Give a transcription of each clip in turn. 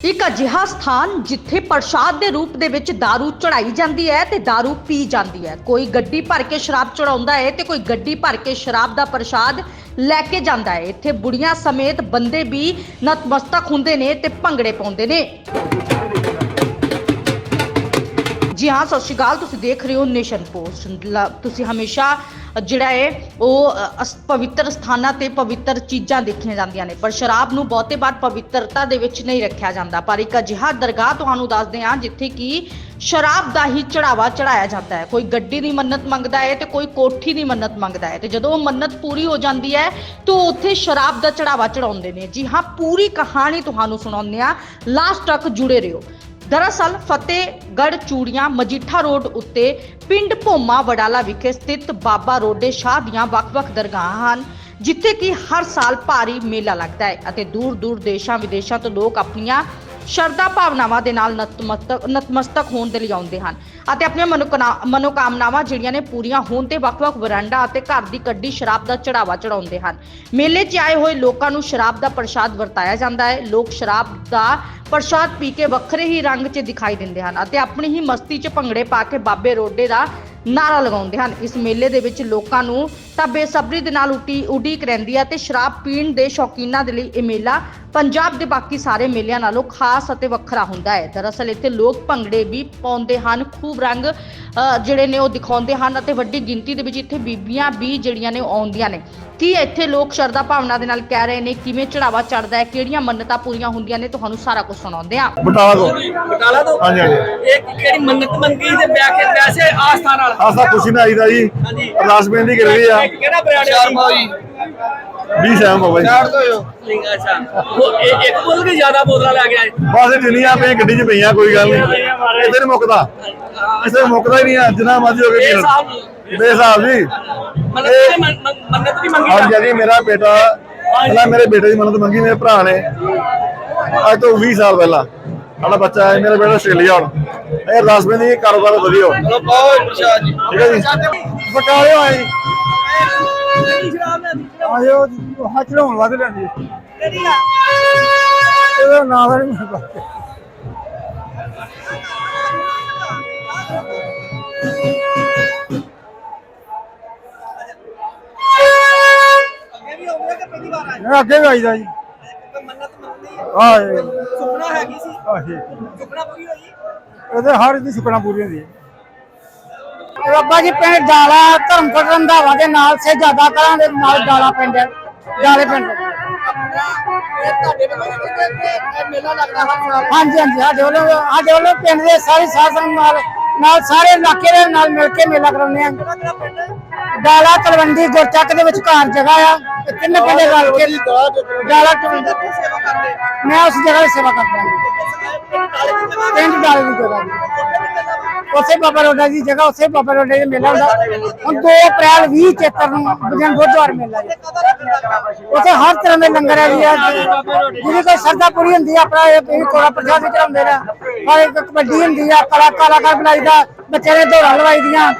ਇੱਕ ਅਜਿਹਾ ਸਥਾਨ ਜਿੱਥੇ ਪ੍ਰਸ਼ਾਦ ਦੇ ਰੂਪ ਦੇ ਵਿੱਚ दारू ਚੜਾਈ ਜਾਂਦੀ ਹੈ ਤੇ दारू ਪੀ ਜਾਂਦੀ ਹੈ ਕੋਈ ਗੱਡੀ ਭਰ ਕੇ ਸ਼ਰਾਬ ਚੜਾਉਂਦਾ ਹੈ ਤੇ ਕੋਈ ਗੱਡੀ ਭਰ ਕੇ ਸ਼ਰਾਬ ਦਾ ਪ੍ਰਸ਼ਾਦ ਲੈ ਕੇ ਜਾਂਦਾ ਹੈ ਇੱਥੇ ਬੁੜੀਆਂ ਸਮੇਤ ਬੰਦੇ ਵੀ ਨਤਮਸਤਕ ਹੁੰਦੇ ਨੇ ਤੇ ਭੰਗੜੇ ਪਾਉਂਦੇ ਨੇ ਜੀ ਹਾਂ, ਸਤਿ ਸ਼੍ਰੀ ਅਕਾਲ। ਤੁਸੀਂ ਦੇਖ ਰਹੇ ਹੋ ਨੇਸ਼ਨ ਪੋਸਟ। ਲ- ਤੁਸੀਂ ਹਮੇਸ਼ਾ ਜਿਹੜਾ ਹੈ ਉਹ ਅਸ- ਪਵਿੱਤਰ ਸਥਾਨਾਂ ਤੇ ਪਵਿੱਤਰ ਚੀਜ਼ਾਂ ਦੇਖੀਆਂ ਜਾਂਦੀਆਂ ਨੇ। ਪਰ ਸ਼ਰਾਬ ਨੂੰ ਬਹੁਤੇ ਵਾਰ ਪਵਿੱਤਰਤਾ ਦੇ ਵਿੱਚ ਨਹੀਂ ਰੱਖਿਆ ਜਾਂਦਾ। ਪਰ ਇੱਕ ਅਜਿਹਾ ਦਰਗਾਹ ਤੁਹਾਨੂੰ ਦੱਸਦੇ ਹਾਂ, ਜਿੱਥੇ ਕਿ ਸ਼ਰਾਬ ਦਾ ਹੀ ਚੜਾਵਾ ਚੜਾਇਆ ਜਾਂਦਾ ਹੈ। ਕੋਈ ਗੱਡੀ ਦੀ ਮੰਨਤ ਮੰਗਦਾ ਹੈ ਤੇ ਕੋਈ ਕੋਠੀ ਦੀ ਮੰਨਤ ਮੰਗਦਾ ਹੈ ਤੇ ਜਦੋਂ ਉਹ ਮੰਨਤ ਪੂਰੀ ਹੋ ਜਾਂਦੀ ਹੈ, ਤਾਂ ਉੱਥੇ ਸ਼ਰਾਬ ਦਾ ਚੜਾਵਾ ਚੜਾਉਂਦੇ ਨੇ। ਜੀ ਹਾਂ, ਪੂਰੀ ਕਹਾਣੀ ਤੁਹਾਨੂੰ ਸੁਣਾਉਂਦੇ ਹਾਂ। ਲਾਸਟ ਤੱਕ ਜੁੜੇ ਰਹੋ। ਦਰਅਸਲ ਫਤਿਹਗੜ੍ਹ ਚੂੜੀਆਂ ਮਜੀਠਾ ਰੋਡ ਉੱਤੇ ਪਿੰਡ ਭੋਮਾ ਵਡਾਲਾ ਵਿਖੇ ਸਥਿਤ ਬਾਬਾ ਰੋਡੇ ਸ਼ਾਹ ਦੀਆਂ ਵੱਖ-ਵੱਖ ਦਰਗਾਹਾਂ ਹਨ, ਜਿੱਥੇ ਕਿ ਹਰ ਸਾਲ ਭਾਰੀ ਮੇਲਾ ਲੱਗਦਾ ਹੈ ਅਤੇ ਦੂਰ-ਦੂਰ ਦੇਸ਼ਾਂ ਵਿਦੇਸ਼ਾਂ ਤੋਂ ਲੋਕ ਆਪਣੀਆਂ ਸ਼ਰਧਾ ਭਾਵਨਾਵਾਂ ਦੇ ਨਾਲ ਨਤਮਸਤਕ ਨਤਮਸਤਕ ਹੋਣ ਦੇ ਲਈ ਆਉਂਦੇ ਹਨ ਅਤੇ ਆਪਣੀਆਂ ਮਨੋਕਾਮਨਾਵਾਂ ਜਿਹੜੀਆਂ ਨੇ ਪੂਰੀਆਂ ਹੋਣ ਤੇ ਵੱਖ-ਵੱਖ ਵਰਾਂਡਾ ਅਤੇ ਘਰ ਦੀ ਕੱਢੀ ਸ਼ਰਾਬ ਦਾ ਚੜਾਵਾ ਚੜਾਉਂਦੇ ਹਨ। ਮੇਲੇ 'ਚ ਆਏ ਹੋਏ ਲੋਕਾਂ ਨੂੰ ਸ਼ਰਾਬ ਦਾ ਪ੍ਰਸ਼ਾਦ ਵਰਤਾਇਆ ਜਾਂਦਾ ਹੈ। ਲੋਕ ਸ਼ਰਾਬ ਦਾ ਪ੍ਰਸ਼ਾਦ ਪੀ ਕੇ ਵੱਖਰੇ ਹੀ ਰੰਗ 'ਚ ਦਿਖਾਈ ਦਿੰਦੇ ਹਨ ਅਤੇ ਆਪਣੀ ਹੀ ਮਸਤੀ 'ਚ ਭੰਗੜੇ ਪਾ ਕੇ ਬਾਬੇ ਰੋਡੇ ਦਾ ਨਾਰਾ ਲਗਾਉਂਦੇ ਹਨ। ਇਸ ਮੇਲੇ ਦੇ ਵਿੱਚ ਲੋਕਾਂ ਨੂੰ ਤਾਂ ਬੇਸਬਰੀ ਦੇ ਨਾਲ ਉਟੀ ਉਡੀਕ ਰਹਿੰਦੀ ਹੈ ਤੇ ਸ਼ਰਾਬ ਪੀਣ ਦੇ ਸ਼ੌਕੀਨਾਂ ਦੇ ਲਈ ਇਹ ਮੇਲਾ ਪੰਜਾਬ ਦੇ ਬਾਕੀ ਸਾਰੇ ਮੇਲਿਆਂ ਨਾਲੋਂ ਖਾਸ ਅਤੇ ਵੱਖਰਾ ਹੁੰਦਾ ਹੈ। ਦਰਅਸਲ ਇੱਥੇ ਲੋਕ ਭੰਗੜੇ ਵੀ ਪਾਉਂਦੇ ਹਨ ਖੂਬ ਰੰਗ ਜਿਹੜੇ ਨੇ ਉਹ ਦਿਖਾਉਂਦੇ ਹਨ ਅਤੇ ਵੱਡੀ ਗਿਣਤੀ ਦੇ ਵਿੱਚ ਇੱਥੇ ਬੀਬੀਆਂ ਵੀ ਜਿਹੜੀਆਂ ਨੇ ਆਉਂਦੀਆਂ ਨੇ। ਕੀ ਇੱਥੇ ਲੋਕ ਸ਼ਰਧਾ ਭਾਵਨਾ ਦੇ ਨਾਲ ਕਹਿ ਰਹੇ ਨੇ ਕਿਵੇਂ ਚੜਾਵਾ ਚੜਦਾ ਹੈ ਕਿਹੜੀਆਂ ਮੰਨਤਾਂ ਪੂਰੀਆਂ ਹੁੰਦੀਆਂ ਨੇ ਤੁਹਾਨੂੰ ਸਾਰਾ ਕੁਝ ਸੁਣਾਉਂਦੇ ਹਾਂ। ਬਟਾਲਾ ਤੋਂ। ਬਟਾਲਾ ਤੋਂ? ਹਾਂਜੀ ਹਾਂਜੀ। ਇਹ ਕਿਹੜੀ ਮੰਨਤ ਮੰਗੀ ਤੇ ਵਿਆਹ ਕੇ ਵੈਸੇ ਆਸਥਾ ਨਾਲ? ਆਸਾ ਖੁਸ਼ੀ ਨਾਲ ਆਈਦਾ ਜੀ। ਹਾਂਜੀ। ਅਰਦਾਸ ਬੇਨਤੀ ਕਰੀ ਆ। ਕਿਹੜਾ ਬਰਿਆੜੇ ਵਾਲੀ? 20 ਸੈਮ ਬਾਬਾ ਜੀ ਲਿੰਗ ਅੱਛਾ। ਉਹ ਇਹ ਇੱਕ ਬੋਲ ਕੇ ਜ਼ਿਆਦਾ ਬੋਤਲਾਂ ਲੈ ਕੇ ਆਏ ਬਸ ਇਹ ਦੁਨੀਆ ਪਈ ਗੱਡੀ 'ਚ ਪਈਆਂ ਕੋਈ ਗੱਲ ਨਹੀਂ। ਇੱਥੇ ਨਹੀਂ ਮੁੱਕਦਾ। ਇੱਥੇ ਮੁੱਕਦਾ ਹੀ ਨਹੀਂ ਆ ਜਿੰਨਾ ਮਰਜ਼ੀ ਹੋ ਇਹ ਕੇ ਸਾਹਿਬ ਬੇਸਾਬ। ਜੀ। ਮੰਨਤ ਦੀ ਮੰਨ- ਮੰਨ- ਮੰਨਤ ਦੀ ਮੰਗੀ ਹਾਂਜੀ ਹਾਂਜੀ ਮੇਰਾ ਬੇਟਾ ਪਹਿਲਾਂ ਮੇਰੇ ਬੇਟੇ ਦੀ ਮੰਨਤ ਮੰਗੀ ਮੇਰੇ ਭਰਾ ਨੇ। ਅੱਜ ਤੋਂ 20 ਸਾਲ ਪਹਿਲਾਂ। ਸਾਡਾ ਬੱਚਾ ਹੈ ਮੇਰਾ ਬੇਟਾ ਆਸਟ੍ਰੇਲੀਆ ਹੁਣ। ਇਹ ਬੇਨਤੀ ਕਿ ਕਾਰੋਬਾਰ ਵਧੀਆ। ਹੋ ਚਲੋ ਬਹੁਤ ਪ੍ਰਸ਼ਾਦ ਜੀ। ਠੀਕ ਹੈ ਜੀ। ਆਏ। ਆਇਓ ਹੱਥ ਲਾਉਣ ਲੱਗ ਲੈਂਦੀ ਇਹਦਾ ਨਾਮ ਨਹੀਂ ਮੈਨੂੰ ਪਤਾ। ਮੈਂ ਅੱਗੇ ਵੀ ਆਈਦਾ ਜੀ। ਮੰਨਤ ਮੰਗਦੀ ਆਏ। ਸੁਪਨਾ ਹੈਗੀ ਸੀ। ਆਹੀ। ਸੁਪਨਾ ਪੂਰੀ ਹੋਈ? ਇਹਦੇ ਹਰ ਦੀ ਸੁਪਨਾ ਪੂਰੀ ਹੁੰਦੀ ਹੈ। ਬਾਬਾ ਜੀ ਪਿੰਡ ਡਾਲਾ ਧਰਮਕੋਟ ਰੰਧਾਵਾ ਦੇ ਨਾਲ ਸੇ ਜ਼ਿਆਦਾ ਦੇ ਨਾਲ ਡਾਲਾ ਪਿੰਡ ਹੈ। ਡਾਲੇ ਪਿੰਡ। ਹਾਂਜੀ ਹਾਂਜੀ, ਸਾਡੇ ਵੱਲੋਂ ਸਾਡੇ ਵੱਲੋਂ ਪਿੰਡ ਦੇ ਸਾਰੇ ਸਾਧਨ ਨਾਲ ਨਾਲ ਸਾਰੇ ਇਲਾਕੇ ਦੇ ਨਾਲ ਮਿਲ ਕੇ ਮੇਲਾ ਕਰਾਉਂਦੇ ਆ ਡਾਲਾ ਤਲਵੰਡੀ ਗੁਰਚੱਕ ਦੇ ਵਿਚਕਾਰ ਜਗ੍ਹਾ ਆ ਤੇ ਤਿੰਨ ਪਿੰਡ ਰਲ ਕੇ ਡਾਲਾ ਤਲਵੰਡੀ ਮੈਂ ਉਸ ਜਗ੍ਹਾ ਦੀ ਸੇਵਾ ਕਰਦਾ ਹਾਂ। ਪਿੰਡ ਡਾਲੇ ਦੀ ਜਗ੍ਹਾ। ਉਸੇ ਬਾਬਾ ਰੋਡਾ ਦੀ ਜਗ੍ਹਾ, ਉਸੇ ਬਾਬਾ ਰੋਡੇ ਦੇ ਮੇਲਾ ਹੁੰਦਾ। ਹੁਣ 2 ਅਪ੍ਰੈਲ 20 ਚੇਤਰ ਨੂੰ ਬਜਨ ਬੁੱਧਵਾਰ ਮੇਲਾ ਜੀ। ਉੱਥੇ ਹਰ ਤਰ੍ਹਾਂ ਦੇ ਲੰਗਰ ਹੈ ਜੀ ਆ। ਜਿਹਦੀ ਕੋਈ ਸਰਦਾ ਪੂਰੀ ਹੁੰਦੀ ਆ, ਆਪਣਾ ਇਹ ਵੀ ਕੋਲਾ ਪ੍ਰਸ਼ਾਦ ਵੀ ਚੜਾਉਂਦੇ ਨੇ। ਪਰ ਇੱਕ ਕਬੱਡੀ ਹੁੰਦੀ ਆ, ਕਲਾ ਕਲਾਕਾਰ ਬਣਾਈਦਾ ਬੱਚੇ ਨੇ ਦੌੜਾਂ ਲਵਾਈਦੀਆਂ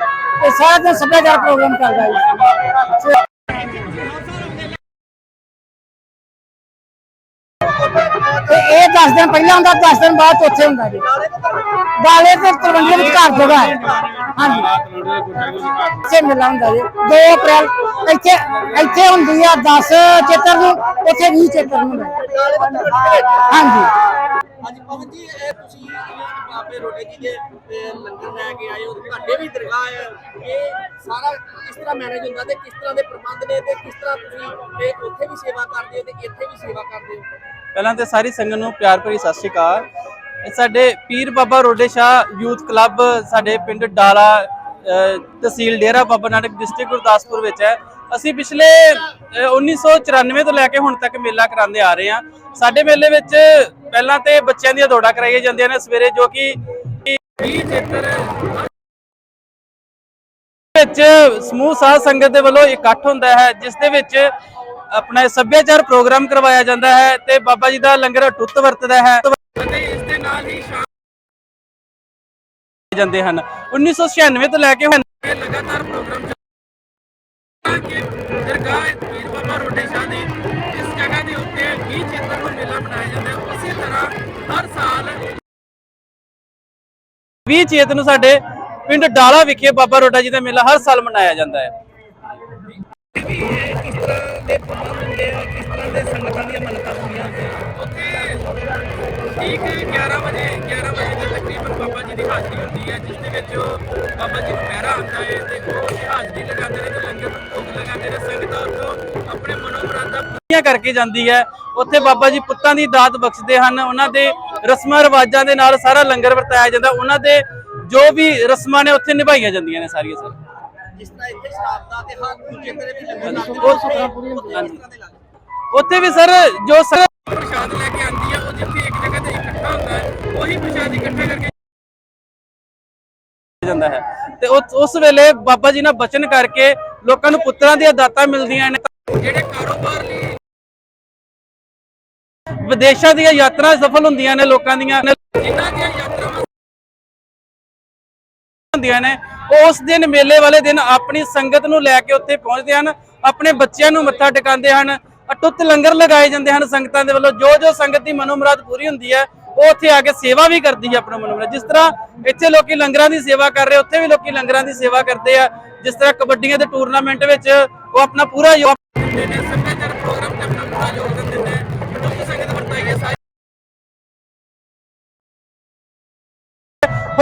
ਇਹ ਸਾਰਾ ਦਿਨ ਸੱਭਿਆਚਾਰ ਪ੍ਰੋਗਰਾਮ ਚੱਲਦਾ ਜੀ। ਤੇ ਇਹ 10 ਦਿਨ ਪਹਿਲਾਂ ਹੁੰਦਾ 10 ਦਿਨ ਬਾਅਦ ਚੌਥੇ ਹੁੰਦਾ ਜੀ। ਗਾਲੇ ਤੇ ਤਲਵੰਡੀ ਵਿੱਚ ਘਰ ਜਗ੍ਹਾ ਹੈ। ਹਾਂਜੀ। ਇੱਥੇ ਮੇਲਾ ਹੁੰਦਾ ਜੀ। 2 ਅਪ੍ਰੈਲ ਇੱਥੇ ਇੱਥੇ ਹੁੰਦੀ ਆ 10 ਚੇਤਰ ਨੂੰ ਉੱਥੇ 20 ਚੇਤਰ ਨੂੰ ਹੁੰਦਾ ਹਾਂਜੀ। ਅੱਜ ਪਵਨ ਜੀ ਇਹ ਤੁਸੀਂ ਜਿਵੇਂ ਬਾਬੇ ਰੋਡੇ ਜੀ ਦੇ ਅਹ, ਲੰਗਰ ਲੈ ਕੇ ਆਏ ਹੋ ਤੁਹਾਡੇ ਵੀ ਦਰਗਾਹ ਹੈ। ਇਹ ਸਾਰਾ ਕਿਸ ਤਰ੍ਹਾਂ ਮੈਨੇਜ ਹੁੰਦਾ ਤੇ ਕਿਸ ਤਰ੍ਹਾਂ ਦੇ ਪ੍ਰਬੰਧ ਨੇ ਤੇ ਕਿਸ ਤਰ੍ਹਾਂ ਤੁਸੀਂ ਇਹ ਉੱਥੇ ਵੀ ਸੇਵਾ ਕਰਦੇ ਹੋ ਤੇ ਇੱਥੇ ਵੀ ਸੇਵਾ ਕਰਦੇ ਹੋ? ਪਹਿਲਾਂ ਤੇ ਸਾਰੀ ਸੰਗਤ ਨੂੰ ਪਿਆਰ ਭਰੀ ਸਤਿ ਸ਼੍ਰੀ ਅਕਾਲ। ਸਾਡੇ ਪੀਰ ਬਾਬਾ ਰੋਡੇ ਸ਼ਾਹ ਯੂਥ ਕਲੱਬ ਸਾਡੇ ਪਿੰਡ ਡਾਲਾ ਤਹਿਸੀਲ ਡੇਰਾ ਬਾਬਾ ਨਾਨਕ ਡਿਸਟ੍ਰਿਕਟ ਗੁਰਦਾਸਪੁਰ ਵਿੱਚ ਹੈ। ਅਸੀਂ ਪਿਛਲੇ 1994 ਤੋਂ ਲੈ ਕੇ ਹੁਣ ਤੱਕ ਮੇਲਾ ਕਰਾਉਂਦੇ ਆ ਰਹੇ ਹਾਂ। ਸਾਡੇ ਮੇਲੇ ਵਿੱਚ ਪਹਿਲਾਂ ਤੇ ਬੱਚਿਆਂ ਦੀਆਂ ਦੌੜਾਂ ਕਰਾਈਆਂ ਜਾਂਦੀਆਂ ਨੇ ਸਵੇਰੇ, ਜੋ ਕਿ 20 ਚੇਤਰ ਵਿੱਚ ਸਮੂਹ ਸਾਧ ਸੰਗਤ ਦੇ ਵੱਲੋਂ ਇਕੱਠ ਹੁੰਦਾ ਹੈ, ਜਿਸ ਦੇ ਵਿੱਚ ਆਪਣਾ ਇਹ ਸੱਭਿਆਚਾਰ ਪ੍ਰੋਗਰਾਮ ਕਰਵਾਇਆ ਜਾਂਦਾ ਹੈ ਤੇ ਬਾਬਾ ਜੀ ਦਾ ਲੰਗਰ ਟੁੱਤ ਵਰਤਦਾ ਹੈ। ਅਤੇ ਇਸ ਦੇ ਨਾਲ ਹੀ ਸ਼ਾਮ ਜਾਂਦੇ ਹਨ। 1996 ਤੋਂ ਲੈ ਕੇ ਹੁਣ ਲਗਾਤਾਰ ਪ੍ਰੋਗਰਾਮ ਚੱਲ ਦਰਗਾਹ ਪੀਰ ਬਾਬਾ ਰੋਡੇ ਸ਼ਾਹ ਦੀ ਇਸ ਜਗ੍ਹਾ ਦੇ ਉੱਤੇ 20 ਚੇਤਰ ਨੂੰ ਮੇਲਾ ਮਨਾਇਆ ਜਾਂਦਾ ਹੈ। ਉਸੇ ਤਰ੍ਹਾਂ ਹਰ ਸਾਲ 20 ਚੇਤ ਨੂੰ ਸਾਡੇ ਪਿੰਡ ਡਾਲਾ ਵਿਖੇ ਬਾਬਾ ਰੋਡਾ ਜੀ ਦਾ ਮੇਲਾ ਹਰ ਸਾਲ ਮਨਾਇਆ ਜਾਂਦਾ ਹੈ। ਠੀਕ 11 ਵਜੇ 11 ਵਜੇ ਦੇ ਤਕਰੀਬਨ ਬਾਬਾ ਜੀ ਦੀ ਹਾਜ਼ਰੀ ਹੁੰਦੀ ਹੈ ਜਿਸ ਦੇ ਵਿੱਚ ਬਾਬਾ ਜੀ ਪਹਿਰਾ ਆਉਂਦਾ ਹੈ ਤੇ ਉਹ ਹਾਜ਼ਰੀ ਲਗਾਉਂਦੇ ਨੇ ਤੇ ਲੰਗਰ ਭੋਗ ਲਗਾਉਂਦੇ ਨੇ ਸੰਗਤਾਂ ਉੱਥੋਂ ਆਪਣੇ ਮਨੋ ਪੂਰੀਆਂ ਕਰਕੇ ਜਾਂਦੀ ਹੈ। ਉੱਥੇ ਬਾਬਾ ਜੀ ਪੁੱਤਾਂ ਦੀ ਦਾਤ ਬਖਸ਼ਦੇ ਹਨ। ਉਹਨਾਂ ਦੇ ਰਸਮਾਂ ਰਿਵਾਜਾਂ ਦੇ ਨਾਲ ਸਾਰਾ ਲੰਗਰ ਵਰਤਾਇਆ ਜਾਂਦਾ। ਉਹਨਾਂ ਦੇ ਜੋ ਵੀ ਰਸਮਾਂ ਨੇ ਉੱਥੇ ਨਿਭਾਈਆਂ ਜਾਂਦੀਆਂ ਨੇ ਸਾਰੀਆਂ ਸਾਰੀਆਂ। ਜਿਸ ਤਰ੍ਹਾਂ ਇੱਥੇ ਸ਼ਰਾਬ ਦਾ ਤੇ ਹਰ ਦੂਜੇ ਤੇਰੇ ਵੀ ਲੰਗਰ ਲੱਗਦੇ ਉਹ- ਨੇ। ਉੱਥੇ ਵੀ ਸਰ ਜੋ ਸਰ ਪ੍ਰਸ਼ਾਦ ਲੈ ਕੇ ਆਂਦੀ ਹੈ ਉਹ ਜਿੱਥੇ ਇੱਕ ਜਗ੍ਹਾ ਤੇ ਇਕੱਠਾ ਹੁੰਦਾ ਹੈ ਉਹੀ ਪ੍ਰਸ਼ਾਦ ਇਕੱਠਾ ਕਰਕੇ ਜਾਂਦਾ ਹੈ। ਤੇ ਉਸ ਉਸ ਵੇਲੇ ਬਾਬਾ ਜੀ ਨਾਲ ਬਚਨ ਕਰਕੇ ਲੋਕਾਂ ਨੂੰ ਪੁੱਤਰਾਂ ਦੀਆਂ ਦਾਤਾਂ ਮਿਲਦੀਆਂ ਨੇ। ਜਿਹੜੇ ਕਾਰੋਬਾਰ ਲਈ ਵਿਦੇਸ਼ਾਂ ਦੀਆਂ ਯਾਤਰਾ ਸਫਲ ਹੁੰਦੀਆਂ ਨੇ ਲੋਕਾਂ ਦੀਆਂ। ਜਿਨ੍ਹਾਂ ਦੀਆਂ ਯਾਤਰਾਵਾਂ ਹੁੰਦੀਆਂ ਨੇ, ਉਸ ਦਿਨ ਮੇਲੇ ਵਾਲੇ ਦਿਨ ਆਪਣੀ ਸੰਗਤ ਨੂੰ ਲੈ ਕੇ ਉੱਥੇ ਪਹੁੰਚਦੇ ਹਨ, ਆਪਣੇ ਬੱਚਿਆਂ ਨੂੰ ਮੱਥਾ ਟਿਕਾਉਂਦੇ ਹਨ ਅਟੁੱਟ ਲੰਗਰ ਲਗਾਏ ਜਾਂਦੇ ਹਨ ਸੰਗਤਾਂ ਦੇ ਵੱਲੋਂ, ਜੋ ਜੋ ਸੰਗਤ ਦੀ ਮਨੋਮਰਾਦ ਪੂਰੀ ਹੁੰਦੀ ਹੈ, ਉਹ ਉੱਥੇ ਆ ਕੇ ਸੇਵਾ ਵੀ ਕਰਦੀ ਹੈ ਆਪਣਾ ਮਨੋਮਰਾਦ। ਜਿਸ ਤਰ੍ਹਾਂ ਇੱਥੇ ਲੋਕੀ ਲੰਗਰਾਂ ਦੀ ਸੇਵਾ ਕਰ ਰਹੇ, ਉੱਥੇ ਵੀ ਲੋਕੀ ਲੰਗਰਾਂ ਦੀ ਸੇਵਾ ਕਰਦੇ ਆ, ਜਿਸ ਤਰ੍ਹਾਂ ਕਬੱਡੀਆਂ ਦੇ ਟੂਰਨਾਮੈਂਟ ਵਿੱਚ ਉਹ ਆਪਣਾ ਪੂਰਾ ਯੋਗ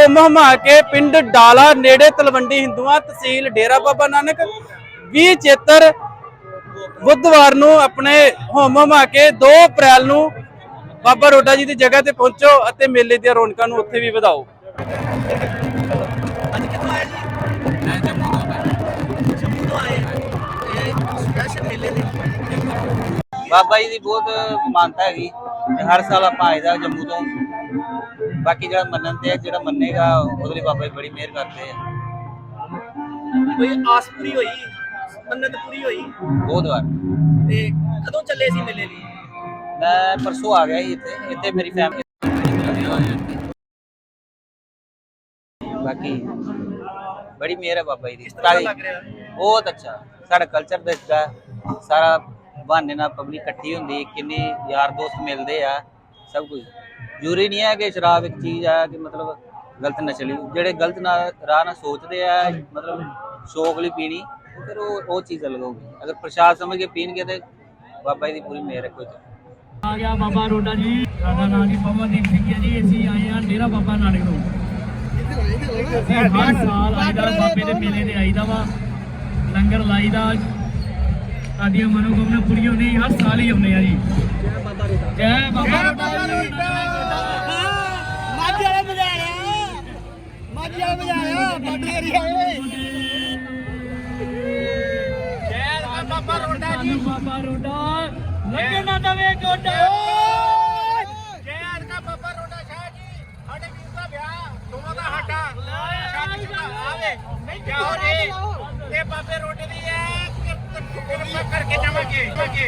ਹੁਮ ਹੁਮਾ ਕੇ ਪਿੰਡ ਡਾਲਾ ਨੇੜੇ ਤਲਵੰਡੀ ਹਿੰਦੂਆਂ ਤਹਿਸੀਲ ਡੇਰਾ ਬਾਬਾ ਨਾਨਕ 20 ਚੇਤਰ ਬੁੱਧਵਾਰ ਨੂੰ ਆਪਣੇ ਹੁਮ ਹੁਮਾ ਕੇ 2 ਅਪ੍ਰੈਲ ਨੂੰ ਬਾਬਾ ਰੋਡਾ ਜੀ ਦੀ ਜਗ੍ਹਾ ਤੇ ਪਹੁੰਚੋ ਅਤੇ ਮੇਲੇ ਦੀਆਂ ਰੌਣਕਾਂ ਨੂੰ ਉੱਥੇ ਵੀ ਵਧਾਓ। ਬਾਬਾ ਜੀ ਦੀ ਬਹੁਤ ਮਾਨਤਾ ਹੈਗੀ। ਹਰ ਸਾਲ ਆਪਾਂ ਆਈਦਾ ਜੰਮੂ ਤੋਂ। ਬਾਕੀ ਜਿਹੜਾ ਮੰਨਣ ਤੇ ਜਿਹੜਾ ਮੰਨੇਗਾ ਉਹਦੇ ਲਈ ਬਾਬਾ ਜੀ ਬੜੀ ਮਿਹਰ ਕਰਦੇ ਆ। ਕੋਈ ਆਸ ਪੂਰੀ ਹੋਈ ਮੰਨਤ ਪੂਰੀ ਹੋਈ? ਬਹੁਤ ਵਾਰ। ਤੇ ਕਦੋਂ ਚੱਲੇ ਸੀ ਮੇਲੇ ਲਈ? ਮੈਂ ਪਰਸੋਂ ਆ ਗਿਆ ਸੀ ਇੱਥੇ ਇੱਥੇ ਮੇਰੀ ਫੈਮਿਲੀ ਬਾਕੀ ਬੜੀ ਮਿਹਰ ਹੈ ਬਾਬਾ ਜੀ ਦੀ। ਕਿਸ ਤਰ੍ਹਾਂ ਦਾ ਲੱਗ ਰਿਹਾ? ਬਹੁਤ ਅੱਛਾ। ਸਾਡਾ ਕਲਚਰ ਦੱਸਦਾ ਸਾਰਾ ਬਹਾਨੇ ਨਾਲ ਪਬਲਿਕ ਇਕੱਠੀ ਹੁੰਦੀ ਕਿੰਨੇ ਯਾਰ ਦੋਸਤ ਮਿਲਦੇ ਆ ਸਭ ਕੁਝ। ਜ਼ਰੂਰੀ ਨਹੀਂ ਹੈ ਕਿ ਸ਼ਰਾਬ ਇੱਕ ਚੀਜ਼ ਆ ਕਿ ਮਤਲਬ ਗਲਤ ਨਸ਼ਲੀ ਜਿਹੜੇ ਗਲਤ ਨਾ ਰਾਹ ਨਾਲ ਸੋਚਦੇ ਆ ਮਤਲਬ ਸ਼ੌਕ ਲਈ ਪੀਣੀ ਫਿਰ ਉਹ ਉਹ ਚੀਜ਼ ਅਲੱਗ ਹੋਊਗੀ ਅਗਰ ਪ੍ਰਸ਼ਾਦ ਸਮਝ ਕੇ ਪੀਣਗੇ ਤੇ ਬਾਬਾ ਜੀ ਦੀ ਪੂਰੀ ਮਿਹਰ ਹੈ ਕੋਈ ਨਹੀਂ। ਆ ਗਿਆ ਬਾਬਾ ਰੋਡਾ ਜੀ। ਸਾਡਾ ਨਾਮ ਜੀ ਪਵਨਦੀਪ ਸਿੰਘ ਹੈ ਜੀ। ਅਸੀਂ ਆਏ ਹਾਂ ਡੇਰਾ ਬਾਬਾ ਨਾਨਕ ਤੋਂ। ਅਸੀਂ ਹਰ ਸਾਲ ਆਈਦਾ ਬਾਬੇ ਦੇ ਮੇਲੇ ਤੇ ਆਈਦਾ ਵਾ। ਲੰਗਰ ਲਾਈਦਾ। ਸਾਡੀਆਂ ਮਨੋਕਾਮਨਾ ਪੂਰੀਆਂ ਹੁੰਦੀਆਂ ਹਰ ਸਾਲ ਹੀ ਆਉਂਦੇ ਆ ਜੀ। ਜੈ ਬਾਬਾ ਰੋਡਾ। ਜੀ ਮਾਝੇ ਬਾਡੀ ਏਰੀਆ ਬਾਬਾ ਰੋਡਾ ਜੀ। ਬਾਬਾ ਰੋਡਾ। ਲੰਗਰ ਨਾ ਦਵੇ ਗੋਡਾ। ਜੈ ਅਰਕਾ ਬਾਬਾ ਰੋਡਾ ਸ਼ਾਹ ਜੀ ਸਾਡੇ ਵੀਰ ਦਾ ਵਿਆਹ ਦੋਵਾਂ ਦਾ ਆਵੇ ਨਹੀਂ ਜਾਓ ਜੀ। ਇਹ ਬਾਬੇ ਰੋਡੇ ਦੀ ਹੈ ਕਿਰਪਾ ਕਰਕੇ ਜਾਵਾਂਗੇ।